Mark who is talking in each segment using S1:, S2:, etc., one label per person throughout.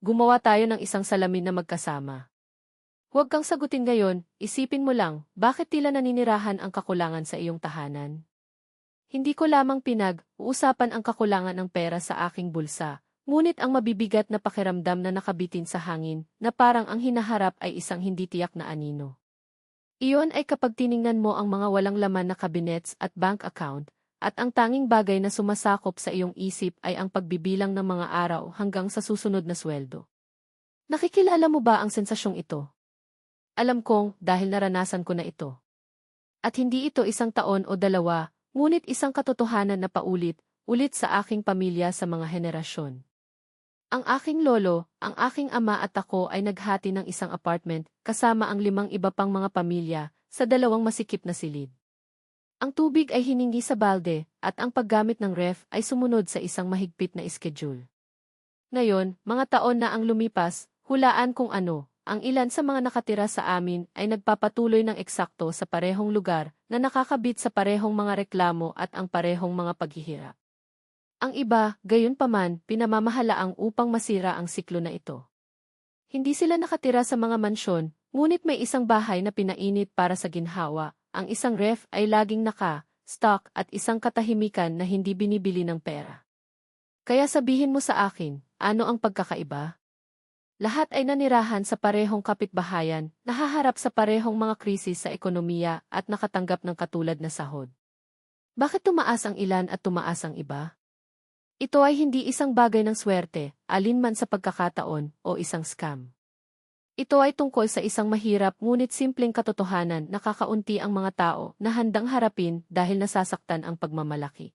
S1: gumawa tayo ng isang salamin na magkasama. Huwag kang sagutin ngayon, isipin mo lang, bakit tila naninirahan ang kakulangan sa iyong tahanan? Hindi ko lamang pinag-uusapan ang kakulangan ng pera sa aking bulsa, ngunit ang mabibigat na pakiramdam na nakabitin sa hangin, na parang ang hinaharap ay isang hindi tiyak na anino. Iyon ay kapag tiningnan mo ang mga walang laman na kabinets at bank account, at ang tanging bagay na sumasakop sa iyong isip ay ang pagbibilang ng mga araw hanggang sa susunod na sweldo. Nakikilala mo ba ang sensasyong ito? Alam kong dahil naranasan ko na ito. At hindi ito isang taon o dalawa, ngunit isang katotohanan na paulit, ulit sa aking pamilya sa mga henerasyon. Ang aking lolo, ang aking ama at ako ay naghati ng isang apartment kasama ang limang iba pang mga pamilya sa dalawang masikip na silid. Ang tubig ay hiningi sa balde at ang paggamit ng ref ay sumunod sa isang mahigpit na schedule. Ngayon, mga taon na ang lumipas, hulaan kung ano, ang ilan sa mga nakatira sa amin ay nagpapatuloy ng eksakto sa parehong lugar na nakakabit sa parehong mga reklamo at ang parehong mga paghihirap. Ang iba, gayon paman, pinamamahalaang upang masira ang siklo na ito. Hindi sila nakatira sa mga mansyon, ngunit may isang bahay na pinainit para sa ginhawa, ang isang ref ay laging naka, stock at isang katahimikan na hindi binibili ng pera. Kaya sabihin mo sa akin, ano ang pagkakaiba? Lahat ay nanirahan sa parehong kapitbahayan, nahaharap sa parehong mga krisis sa ekonomiya at nakatanggap ng katulad na sahod. Bakit tumaas ang ilan at tumaas ang iba? Ito ay hindi isang bagay ng swerte, alinman sa pagkakataon, o isang scam. Ito ay tungkol sa isang mahirap ngunit simpleng katotohanan na kakaunti ang mga tao na handang harapin dahil nasasaktan ang pagmamalaki.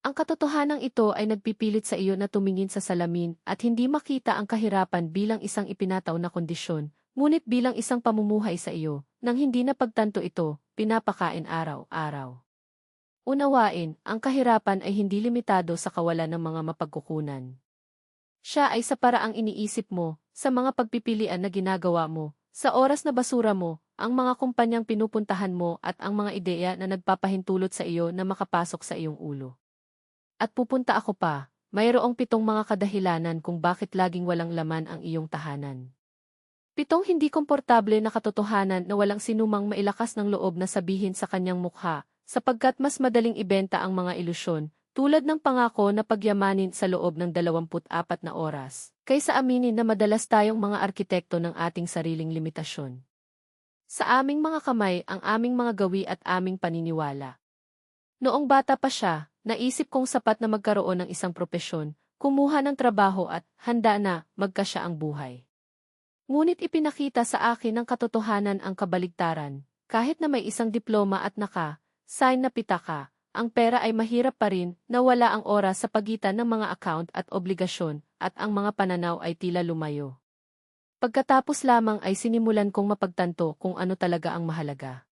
S1: Ang katotohanan ito ay nagpipilit sa iyo na tumingin sa salamin at hindi makita ang kahirapan bilang isang ipinataw na kondisyon, ngunit bilang isang pamumuhay sa iyo, nang hindi na pagtanto ito, pinapakain araw-araw. Unawain, ang kahirapan ay hindi limitado sa kawalan ng mga mapagkukunan. Siya ay sa paraang iniisip mo, sa mga pagpipilian na ginagawa mo, sa oras na basura mo, ang mga kumpanyang pinupuntahan mo at ang mga ideya na nagpapahintulot sa iyo na makapasok sa iyong ulo. At pupunta ako pa, mayroong pitong mga kadahilanan kung bakit laging walang laman ang iyong tahanan. Pitong hindi komportable na katotohanan na walang sinumang mailakas ng loob na sabihin sa kanyang mukha, sapagkat mas madaling ibenta ang mga ilusyon, tulad ng pangako na pagyamanin sa loob ng 24 na oras, kaysa aminin na madalas tayong mga arkitekto ng ating sariling limitasyon. Sa aming mga kamay ang aming mga gawi at aming paniniwala. Noong bata pa siya, naisip kong sapat na magkaroon ng isang propesyon, kumuha ng trabaho at handa na magkasya ang buhay. Ngunit ipinakita sa akin ng katotohanan ang kabaligtaran, kahit na may isang diploma at naka, sign na pitaka, ang pera ay mahirap pa rin na wala ang oras sa pagitan ng mga account at obligasyon at ang mga pananaw ay tila lumayo. Pagkatapos lamang ay sinimulan kong mapagtanto kung ano talaga ang mahalaga.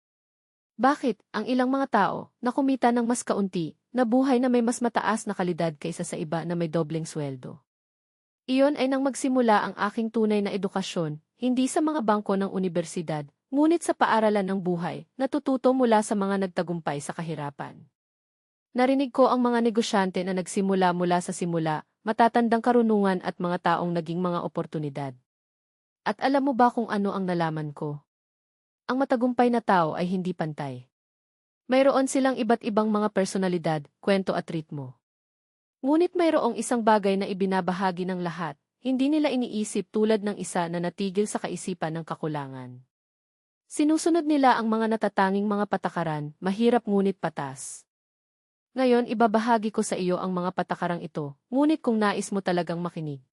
S1: Bakit ang ilang mga tao na kumita ng mas kaunti na buhay na may mas mataas na kalidad kaysa sa iba na may dobleng sweldo? Iyon ay nang magsimula ang aking tunay na edukasyon, hindi sa mga bangko ng universidad, Ngunit sa paaralan ng buhay, natututo mula sa mga nagtagumpay sa kahirapan. Narinig ko ang mga negosyante na nagsimula mula sa simula, matatandang karunungan at mga taong naging mga oportunidad. At alam mo ba kung ano ang nalaman ko? Ang matagumpay na tao ay hindi pantay. Mayroon silang iba't ibang mga personalidad, kwento at ritmo. Ngunit mayroong isang bagay na ibinabahagi ng lahat, hindi nila iniisip tulad ng isa na natigil sa kaisipan ng kakulangan. Sinusunod nila ang mga natatanging mga patakaran, mahirap ngunit patas. Ngayon ibabahagi ko sa iyo ang mga patakarang ito, ngunit kung nais mo talagang makinig.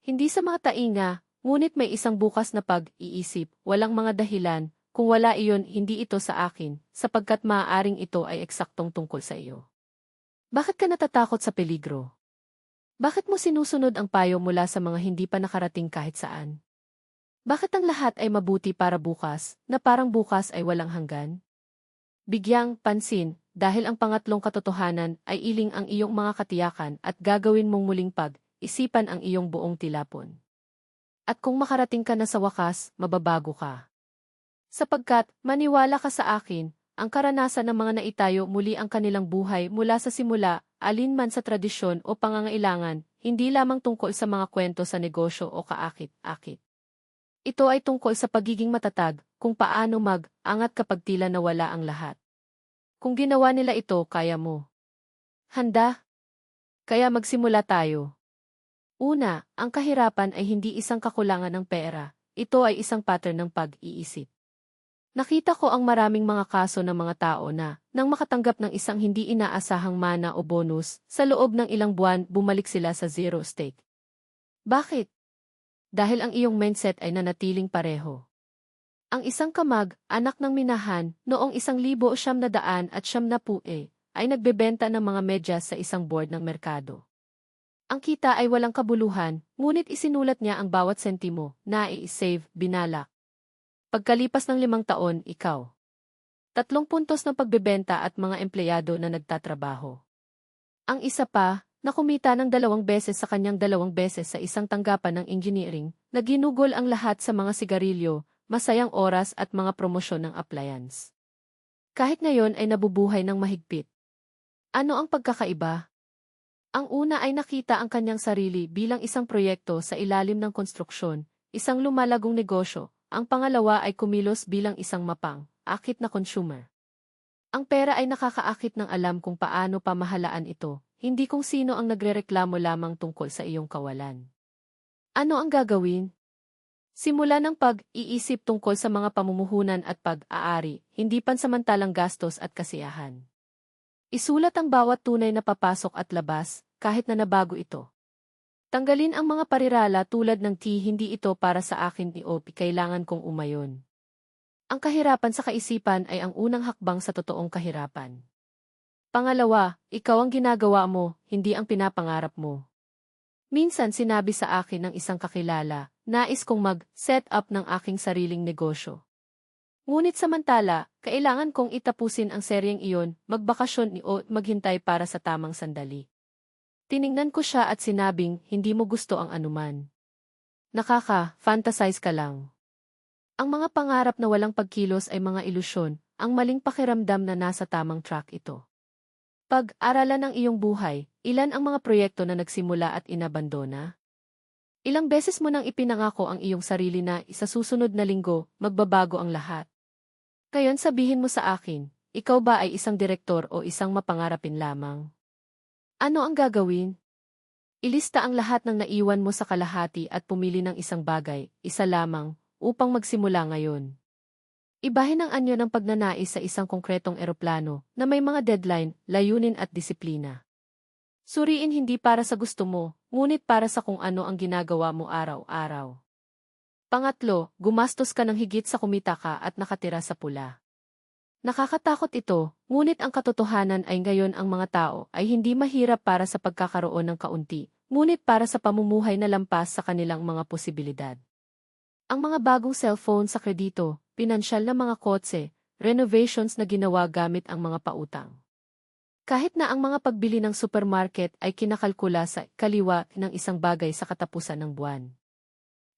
S1: Hindi sa mga tainga, ngunit may isang bukas na pag-iisip, walang mga dahilan, kung wala iyon hindi ito sa akin, sapagkat maaaring ito ay eksaktong tungkol sa iyo. Bakit ka natatakot sa peligro? Bakit mo sinusunod ang payo mula sa mga hindi pa nakarating kahit saan? Bakit ang lahat ay mabuti para bukas, na parang bukas ay walang hanggan? Bigyang pansin, dahil ang pangatlong katotohanan ay iling ang iyong mga katiyakan at gagawin mong muling pag-isipan ang iyong buong tilapon. At kung makarating ka na sa wakas, mababago ka. Sapagkat, maniwala ka sa akin, ang karanasan ng mga naitayo muli ang kanilang buhay mula sa simula, alinman sa tradisyon o pangangailangan, hindi lamang tungkol sa mga kwento sa negosyo o kaakit-akit. Ito ay tungkol sa pagiging matatag, kung paano mag-angat kapag tila nawala ang lahat. Kung ginawa nila ito, kaya mo. Handa? Kaya magsimula tayo. Una, ang kahirapan ay hindi isang kakulangan ng pera, ito ay isang pattern ng pag-iisip. Nakita ko ang maraming mga kaso ng mga tao na, nang makatanggap ng isang hindi inaasahang mana o bonus, sa loob ng ilang buwan bumalik sila sa zero stake. Bakit? Dahil ang iyong mindset ay nanatiling pareho. Ang isang kamag, anak ng minahan, noong isang libo siyam na daan at siyam na pue, ay nagbebenta ng mga medyas sa isang board ng merkado. Ang kita ay walang kabuluhan, ngunit isinulat niya ang bawat sentimo na i-save, binalak. Pagkalipas ng limang taon, ikaw. Tatlong puntos ng pagbebenta at mga empleyado na nagtatrabaho. Ang isa pa, na kumita ng dalawang beses sa kanyang dalawang beses sa isang tanggapan ng engineering, na ginugol ang lahat sa mga sigarilyo, masayang oras at mga promosyon ng appliance. Kahit ngayon ay nabubuhay ng mahigpit. Ano ang pagkakaiba? Ang una ay nakita ang kanyang sarili bilang isang proyekto sa ilalim ng konstruksyon, isang lumalagong negosyo, ang pangalawa ay kumilos bilang isang mapang, akit na consumer. Ang pera ay nakakaakit ng alam kung paano pamahalaan ito, hindi kung sino ang nagrereklamo lamang tungkol sa iyong kawalan. Ano ang gagawin? Simula ng pag-iisip tungkol sa mga pamumuhunan at pag-aari, hindi pansamantalang gastos at kasiyahan. Isulat ang bawat tunay na papasok at labas, kahit na nabago ito. Tanggalin ang mga parirala tulad ng T hindi ito para sa akin ni OP kailangan kong umayon. Ang kahirapan sa kaisipan ay ang unang hakbang sa totoong kahirapan. Pangalawa, ikaw ang ginagawa mo, hindi ang pinapangarap mo. Minsan sinabi sa akin ng isang kakilala, nais kong mag-set up ng aking sariling negosyo. Ngunit samantala, kailangan kong itapusin ang seryeng iyon, magbakasyon o maghintay para sa tamang sandali. Tiningnan ko siya at sinabing, hindi mo gusto ang anuman. Nakaka-fantasize ka lang. Ang mga pangarap na walang pagkilos ay mga ilusyon, ang maling pakiramdam na nasa tamang track ito. Pag-aralan ng iyong buhay, ilan ang mga proyekto na nagsimula at inabandona? Ilang beses mo nang ipinangako ang iyong sarili na isa susunod na linggo, magbabago ang lahat. Ngayon sabihin mo sa akin, ikaw ba ay isang direktor o isang mapangarapin lamang? Ano ang gagawin? Ilista ang lahat ng naiwan mo sa kalahati at pumili ng isang bagay, isa lamang, upang magsimula ngayon. Ibahin ang anyo ng pagnanais sa isang konkretong eroplano na may mga deadline, layunin at disiplina. Suriin hindi para sa gusto mo, ngunit para sa kung ano ang ginagawa mo araw-araw. Pangatlo, gumastos ka ng higit sa kumita ka at nakatira sa pula. Nakakatakot ito, ngunit ang katotohanan ay ngayon ang mga tao ay hindi mahirap para sa pagkakaroon ng kaunti, ngunit para sa pamumuhay na lampas sa kanilang mga posibilidad. Ang mga bagong cellphone sa kredito, pinansyal na mga kotse, renovations na ginawa gamit ang mga pautang. Kahit na ang mga pagbili ng supermarket ay kinakalkula sa kaliwa ng isang bagay sa katapusan ng buwan.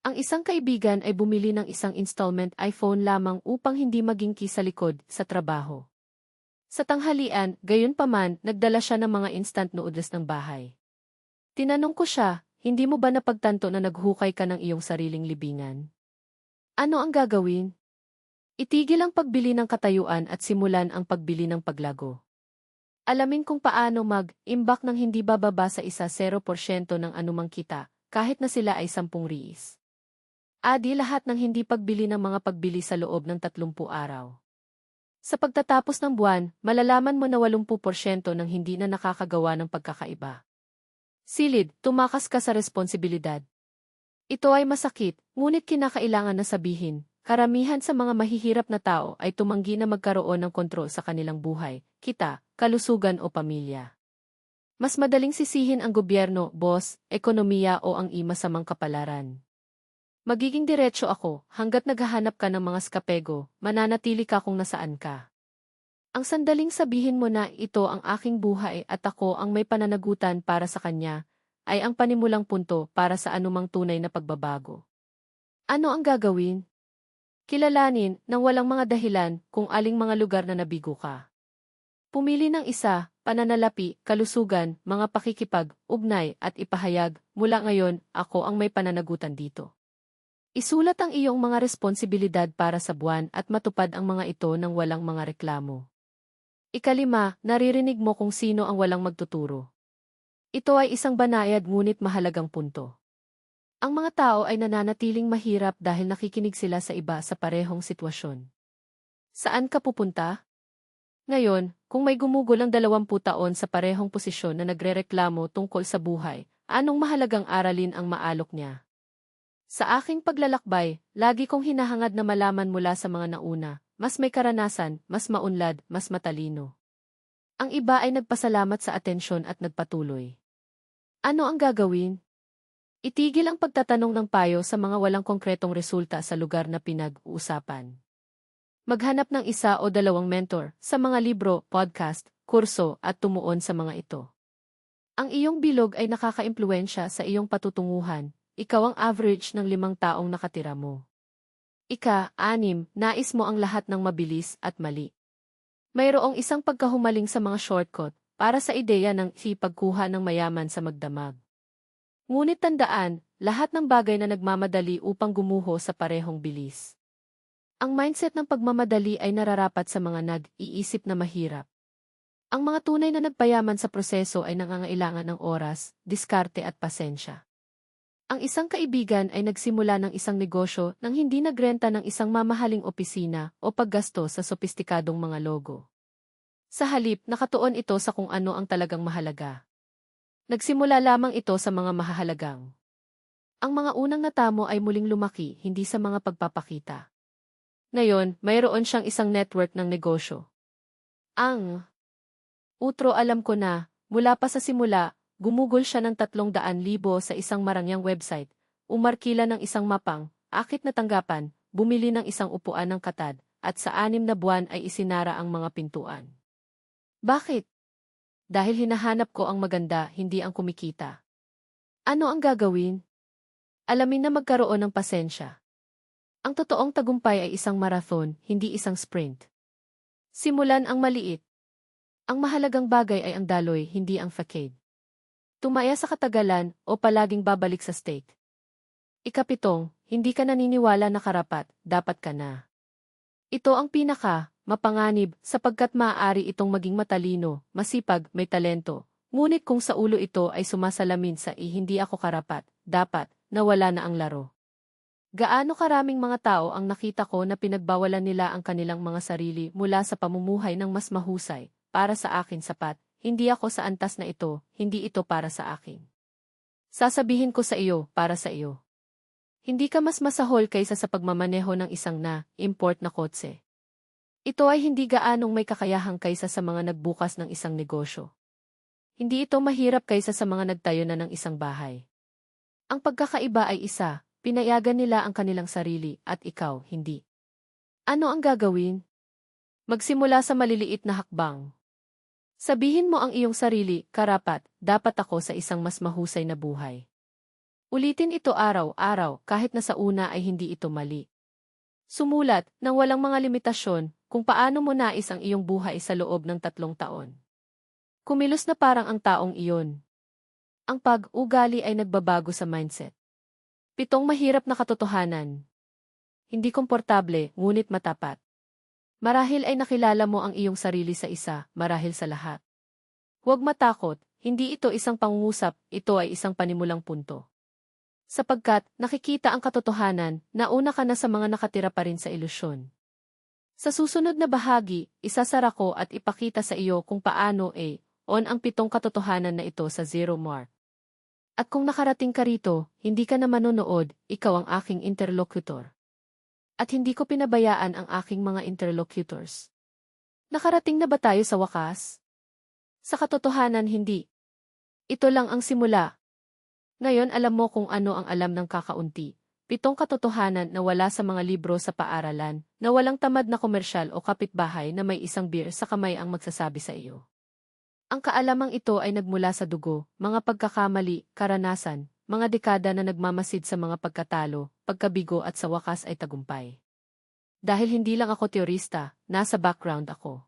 S1: Ang isang kaibigan ay bumili ng isang installment iPhone lamang upang hindi maging sa likod sa trabaho. Sa tanghalian, gayon paman, nagdala siya ng mga instant noodles ng bahay. Tinanong ko siya, hindi mo ba napagtanto na naghukay ka ng iyong sariling libingan? Ano ang gagawin? Itigil ang pagbili ng katayuan at simulan ang pagbili ng paglago. Alamin kung paano mag-imbak ng hindi bababa sa isa 0% ng anumang kita, kahit na sila ay 10 riis. Adi lahat ng hindi pagbili ng mga pagbili sa loob ng 30 araw. Sa pagtatapos ng buwan, malalaman mo na 80% ng hindi na nakakagawa ng pagkakaiba. Silid, tumakas ka sa responsibilidad. Ito ay masakit, ngunit kinakailangan na sabihin, karamihan sa mga mahihirap na tao ay tumanggi na magkaroon ng kontrol sa kanilang buhay, kita, kalusugan o pamilya. Mas madaling sisihin ang gobyerno, boss, ekonomiya o ang ima sa mga kapalaran. Magiging diretso ako, hanggat naghahanap ka ng mga skapego, mananatili ka kung nasaan ka. Ang sandaling sabihin mo na ito ang aking buhay at ako ang may pananagutan para sa kanya, ay ang panimulang punto para sa anumang tunay na pagbabago. Ano ang gagawin? Kilalanin nang walang mga dahilan kung aling mga lugar na nabigo ka. Pumili ng isa, pananalapi, kalusugan, mga pakikipag, ugnay at ipahayag mula ngayon, ako ang may pananagutan dito. Isulat ang iyong mga responsibilidad para sa buwan at matupad ang mga ito ng walang mga reklamo. Ikalima, naririnig mo kung sino ang walang magtuturo. Ito ay isang banayad ngunit mahalagang punto. Ang mga tao ay nananatiling mahirap dahil nakikinig sila sa iba sa parehong sitwasyon. Saan ka pupunta? Ngayon, kung may gumugol ang 20 taon sa parehong posisyon na nagrereklamo tungkol sa buhay, anong mahalagang aralin ang maalok niya? Sa aking paglalakbay, lagi kong hinahangad na malaman mula sa mga nauna, mas may karanasan, mas maunlad, mas matalino. Ang iba ay nagpasalamat sa atensyon at nagpatuloy. Ano ang gagawin? Itigil ang pagtatanong ng payo sa mga walang konkretong resulta sa lugar na pinag-uusapan. Maghanap ng isa o dalawang mentor sa mga libro, podcast, kurso at tumuon sa mga ito. Ang iyong bilog ay nakakaimpluensya sa iyong patutunguhan, ikaw ang average ng limang taong nakatira mo. Ika, anim, nais mo ang lahat ng mabilis at mali. Mayroong isang pagkahumaling sa mga shortcut para sa ideya ng sipagkuha ng mayaman sa magdamag. Ngunit tandaan, lahat ng bagay na nagmamadali upang gumuho sa parehong bilis. Ang mindset ng pagmamadali ay nararapat sa mga nag-iisip na mahirap. Ang mga tunay na nagpayaman sa proseso ay nangangailangan ng oras, diskarte at pasensya. Ang isang kaibigan ay nagsimula ng isang negosyo nang hindi nagrenta ng isang mamahaling opisina o paggasto sa sopistikadong mga logo. Sa halip, nakatuon ito sa kung ano ang talagang mahalaga. Nagsimula lamang ito sa mga mahahalagang. Ang mga unang natamo ay muling lumaki, hindi sa mga pagpapakita. Ngayon, mayroon siyang isang network ng negosyo. Ang Utro alam ko na, mula pa sa simula, Gumugol siya ng tatlong daan libo sa isang marangyang website, umarkila ng isang mapang, akit na tanggapan, bumili ng isang upuan ng katad, at sa anim na buwan ay isinara ang mga pintuan. Bakit? Dahil hinahanap ko ang maganda, hindi ang kumikita. Ano ang gagawin? Alamin na magkaroon ng pasensya. Ang totoong tagumpay ay isang marathon, hindi isang sprint. Simulan ang maliit. Ang mahalagang bagay ay ang daloy, hindi ang facade. Tumaya sa katagalan o palaging babalik sa state. Ikapitong, hindi ka naniniwala na karapat, dapat ka na. Ito ang pinaka, mapanganib, sapagkat maaari itong maging matalino, masipag, may talento. Ngunit kung sa ulo ito ay sumasalamin sa i hindi ako karapat, dapat, nawala na ang laro. Gaano karaming mga tao ang nakita ko na pinagbawalan nila ang kanilang mga sarili mula sa pamumuhay ng mas mahusay, para sa akin sapat, hindi ako sa antas na ito, hindi ito para sa akin. Sasabihin ko sa iyo, para sa iyo. Hindi ka mas masahol kaysa sa pagmamaneho ng isang na, import na kotse. Ito ay hindi gaanong may kakayahang kaysa sa mga nagbukas ng isang negosyo. Hindi ito mahirap kaysa sa mga nagtayo na ng isang bahay. Ang pagkakaiba ay isa, pinayagan nila ang kanilang sarili at ikaw, hindi. Ano ang gagawin? Magsimula sa maliliit na hakbang. Sabihin mo ang iyong sarili, karapat, dapat ako sa isang mas mahusay na buhay. Ulitin ito araw-araw kahit na sa una ay hindi ito mali. Sumulat nang walang mga limitasyon kung paano mo nais ang iyong buhay sa loob ng tatlong taon. Kumilos na parang ang taong iyon. Ang pag-ugali ay nagbabago sa mindset. Pitong mahirap na katotohanan. Hindi komportable, ngunit matapat. Marahil ay nakilala mo ang iyong sarili sa isa, marahil sa lahat. Huwag matakot, hindi ito isang pangungusap, ito ay isang panimulang punto. Sapagkat, nakikita ang katotohanan, nauna ka na sa mga nakatira pa rin sa ilusyon. Sa susunod na bahagi, isasara ko at ipakita sa iyo kung paano eh, on ang pitong katotohanan na ito sa zero mark. At kung nakarating ka rito, hindi ka na manonood, ikaw ang aking interlocutor at hindi ko pinabayaan ang aking mga interlocutors. Nakarating na ba tayo sa wakas? Sa katotohanan hindi. Ito lang ang simula. Ngayon alam mo kung ano ang alam ng kakaunti. Pitong katotohanan na wala sa mga libro sa paaralan, na walang tamad na komersyal o kapitbahay na may isang beer sa kamay ang magsasabi sa iyo. Ang kaalamang ito ay nagmula sa dugo, mga pagkakamali, karanasan, mga dekada na nagmamasid sa mga pagkatalo, pagkabigo at sa wakas ay tagumpay. Dahil hindi lang ako teorista, nasa background ako.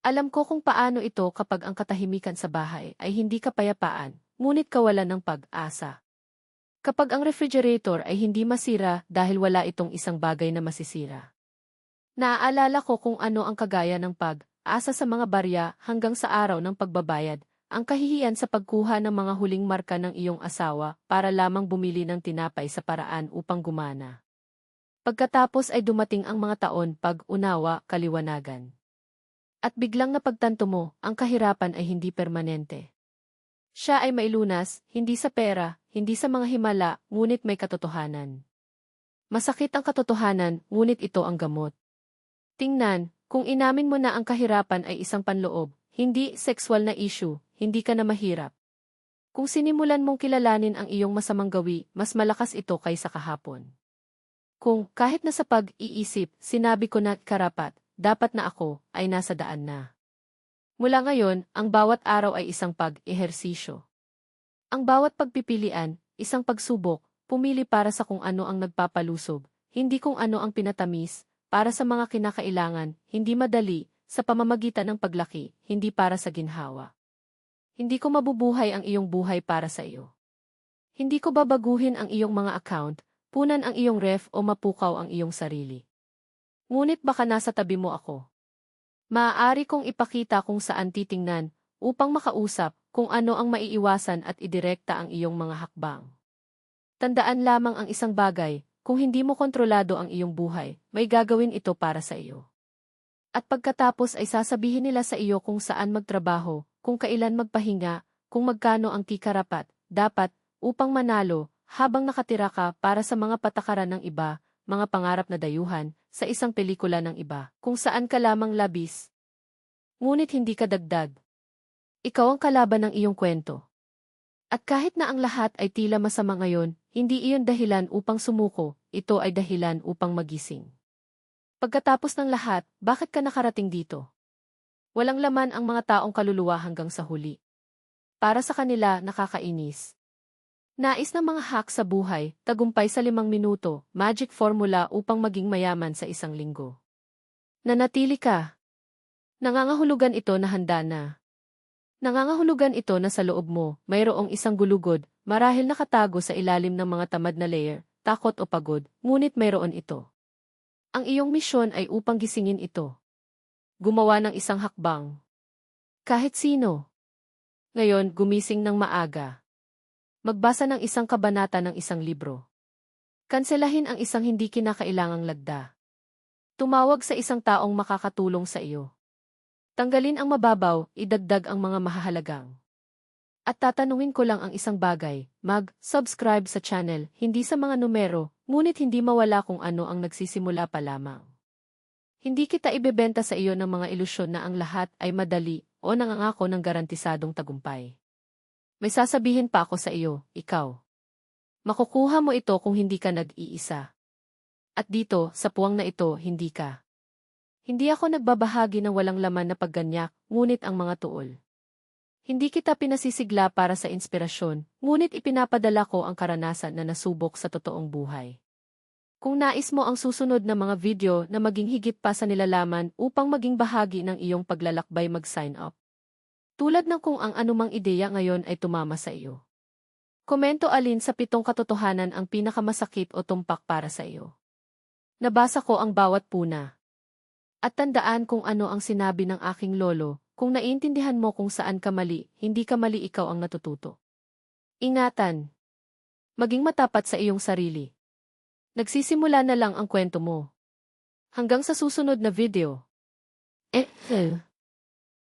S1: Alam ko kung paano ito kapag ang katahimikan sa bahay ay hindi kapayapaan, ngunit kawalan ng pag-asa. Kapag ang refrigerator ay hindi masira dahil wala itong isang bagay na masisira. Naaalala ko kung ano ang kagaya ng pag-asa sa mga barya hanggang sa araw ng pagbabayad, ang kahihiyan sa pagkuha ng mga huling marka ng iyong asawa para lamang bumili ng tinapay sa paraan upang gumana. Pagkatapos ay dumating ang mga taon pag-unawa, kaliwanagan. At biglang napagtanto mo, ang kahirapan ay hindi permanente. Siya ay mailunas, hindi sa pera, hindi sa mga himala, ngunit may katotohanan. Masakit ang katotohanan, ngunit ito ang gamot. Tingnan, kung inamin mo na ang kahirapan ay isang panloob, hindi sexual na issue, hindi ka na mahirap. Kung sinimulan mong kilalanin ang iyong masamang gawi, mas malakas ito kaysa kahapon. Kung kahit na sa pag-iisip, sinabi ko na karapat, dapat na ako, ay nasa daan na. Mula ngayon, ang bawat araw ay isang pag-ehersisyo. Ang bawat pagpipilian, isang pagsubok, pumili para sa kung ano ang nagpapalusob, hindi kung ano ang pinatamis, para sa mga kinakailangan, hindi madali, sa pamamagitan ng paglaki, hindi para sa ginhawa. Hindi ko mabubuhay ang iyong buhay para sa iyo. Hindi ko babaguhin ang iyong mga account, punan ang iyong ref o mapukaw ang iyong sarili. Ngunit baka nasa tabi mo ako. Maaari kong ipakita kung saan titingnan, upang makausap kung ano ang maiiwasan at idirekta ang iyong mga hakbang. Tandaan lamang ang isang bagay, kung hindi mo kontrolado ang iyong buhay, may gagawin ito para sa iyo. At pagkatapos ay sasabihin nila sa iyo kung saan magtrabaho, kung kailan magpahinga, kung magkano ang kikarapat, dapat, upang manalo, habang nakatira ka para sa mga patakaran ng iba, mga pangarap na dayuhan, sa isang pelikula ng iba, kung saan ka lamang labis. Ngunit hindi ka dagdag. Ikaw ang kalaban ng iyong kwento. At kahit na ang lahat ay tila masama ngayon, hindi iyon dahilan upang sumuko, ito ay dahilan upang magising. Pagkatapos ng lahat, bakit ka nakarating dito? Walang laman ang mga taong kaluluwa hanggang sa huli. Para sa kanila, nakakainis. Nais ng mga hack sa buhay, tagumpay sa limang minuto, magic formula upang maging mayaman sa isang linggo. Nanatili ka. Nangangahulugan ito na handa na. Nangangahulugan ito na sa loob mo, mayroong isang gulugod, marahil nakatago sa ilalim ng mga tamad na layer, takot o pagod, ngunit mayroon ito. Ang iyong misyon ay upang gisingin ito. Gumawa ng isang hakbang. Kahit sino. Ngayon, gumising ng maaga. Magbasa ng isang kabanata ng isang libro. Kanselahin ang isang hindi kinakailangang lagda. Tumawag sa isang taong makakatulong sa iyo. Tanggalin ang mababaw, idagdag ang mga mahahalagang. At tatanungin ko lang ang isang bagay, mag-subscribe sa channel, hindi sa mga numero, ngunit hindi mawala kung ano ang nagsisimula pa lamang. Hindi kita ibebenta sa iyo ng mga ilusyon na ang lahat ay madali o nangangako ng garantisadong tagumpay. May sasabihin pa ako sa iyo, ikaw. Makukuha mo ito kung hindi ka nag-iisa. At dito, sa puwang na ito, hindi ka. Hindi ako nagbabahagi ng walang laman na pagganyak, ngunit ang mga tuol. Hindi kita pinasisigla para sa inspirasyon, ngunit ipinapadala ko ang karanasan na nasubok sa totoong buhay. Kung nais mo ang susunod na mga video na maging higit pa sa nilalaman upang maging bahagi ng iyong paglalakbay mag-sign up. Tulad ng kung ang anumang ideya ngayon ay tumama sa iyo. Komento alin sa pitong katotohanan ang pinakamasakit o tumpak para sa iyo. Nabasa ko ang bawat puna. At tandaan kung ano ang sinabi ng aking lolo, kung naiintindihan mo kung saan ka mali, hindi ka mali ikaw ang natututo. Ingatan. Maging matapat sa iyong sarili. Nagsisimula na lang ang kwento mo. Hanggang sa susunod na video. Eh, eh.